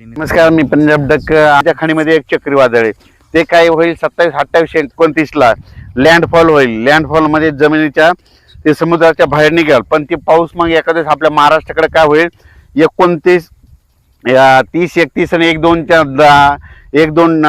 नमस्कार मी पंजाब डक आमच्या खाणीमध्ये एक चक्रीवादळ आहे. ते काय होईल सत्तावीस अठ्ठावीस एकोणतीसला लँडफॉल होईल. लँडफॉलमध्ये जमिनीच्या ते समुद्राच्या बाहेर निघाल. पण ते पाऊस मग एखाद्या आपल्या महाराष्ट्राकडे काय होईल? एकोणतीस तीस एकतीस आणि एक दोनच्या एक दोन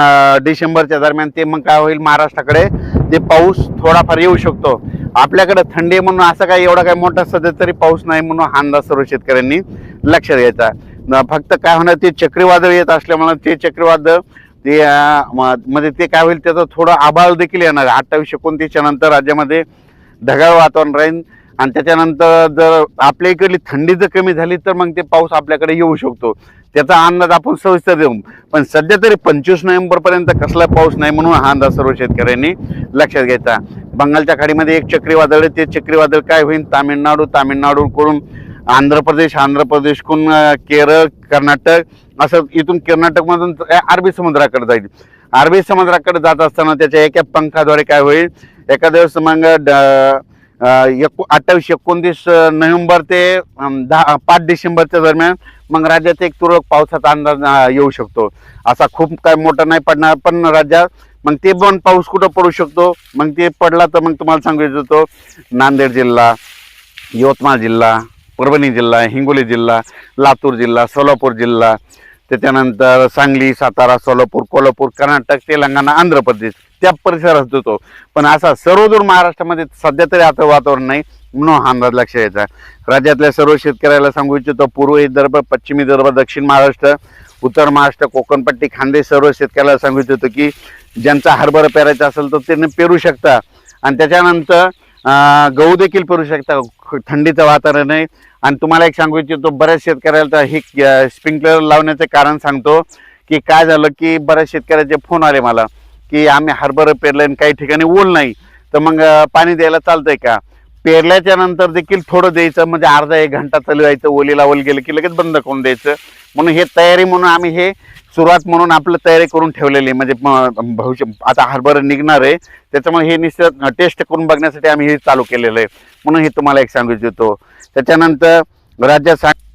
डिसेंबरच्या दरम्यान ते मग काय होईल महाराष्ट्राकडे? ते पाऊस थोडाफार येऊ शकतो. आपल्याकडे थंडी म्हणून असं काय एवढा काय मोठा सध्या तरी पाऊस नाही म्हणून हा अंदाज सर्व शेतकऱ्यांनी लक्षात घ्यायचा. फक्त काय होणार ते चक्रीवादळ येत असल्यामुळे ते चक्रीवादळ ते म्हणजे म- मध्ये ते काय होईल त्याचं थोडं आभाळ देखील येणार. अठ्ठावीस एकोणतीसच्या नंतर राज्यामध्ये ढगाळ वातावरण राहील आणि त्याच्यानंतर जर आपल्या इकडली थंडी जर कमी झाली तर मग ते पाऊस आपल्याकडे येऊ शकतो. त्याचा अंदाज आपण सविस्तर देऊ. पण सध्या तरी पंचवीस नोव्हेंबरपर्यंत कसला पाऊस नाही म्हणून हा अंदाज सर्व शेतकऱ्यांनी लक्षात घ्यायचा बंगालच्या खाडीमध्ये एक चक्रीवादळ आहे. ते चक्रीवादळ काय होईल? तामिळनाडू तामिळनाडूकडून आंध्र प्रदेश आंध्र प्रदेशकडून केरळ कर्नाटक असं इथून कर्नाटकमधून अरबी समुद्राकडे जाईल. अरबी समुद्राकडे जात असताना त्याच्या एका पंखाद्वारे काय होईल? एका दिवस मग एक एको अठ्ठावीस एकोणतीस नोव्हेंबर ते दहा पाच डिसेंबरच्या दरम्यान मग राज्यात एक तुरळक पावसाचा अंदाज येऊ शकतो. असा खूप काय मोठा नाही पडणार पण राज्यात मग ते पण पाऊस कुठं पडू शकतो? मग ते पडला तर मग तुम्हाला सांगू इच्छितो नांदेड जिल्हा यवतमाळ जिल्हा. परभणी जिल्हा हिंगोली जिल्हा लातूर जिल्हा सोलापूर जिल्हा. त्याच्यानंतर सांगली सातारा सोलापूर कोल्हापूर कर्नाटक तेलंगणा आंध्र प्रदेश त्या परिसरात होतो. पण असा सर्वदूर महाराष्ट्रामध्ये सध्या तरी आता वातावरण नाही म्हणून हा अंदाज लक्ष यायचा. राज्यातल्या सर्व शेतकऱ्याला सांगू इच्छितो पूर्व विदर्भ पश्चिमी विदर्भ दक्षिण महाराष्ट्र उत्तर महाराष्ट्र कोकणपट्टी खांदे सर्व शेतकऱ्याला सांगू इच्छितो की ज्यांचा हरभरा पेरायचा असेल तर त्यांनी पेरू शकता. आणि त्याच्यानंतर गहू देखील पेरू शकता. थंडीचं वातावरण आहे. आणि तुम्हाला एक सांगू इच्छितो बऱ्याच शेतकऱ्याला तर हे स्प्रिंकलर लावण्याचं कारण सांगतो की काय झालं की बऱ्याच शेतकऱ्याचे फोन आले मला की आम्ही हरभरं पेरलं आणि काही ठिकाणी ओल नाही. तर मग पाणी द्यायला चालतंय का? पेरल्याच्या नंतर देखील थोडं द्यायचं म्हणजे अर्धा एक घंटा चालू जायचं ओलीला ओल गेलं की लगेच बंद करून द्यायचं. म्हणून हे तयारी म्हणून आम्ही हे सुरुवात म्हणून आपलं तयारी करून ठेवलेली आहे. म्हणजे भविष्य आता हरभरा निघणार आहे. त्याच्यामुळे हे निश्चित टेस्ट करून बघण्यासाठी आम्ही हे चालू केलेलं आहे. म्हणून हे तुम्हाला एक सांगू इच्छितो. त्याच्यानंतर राज्यात सांग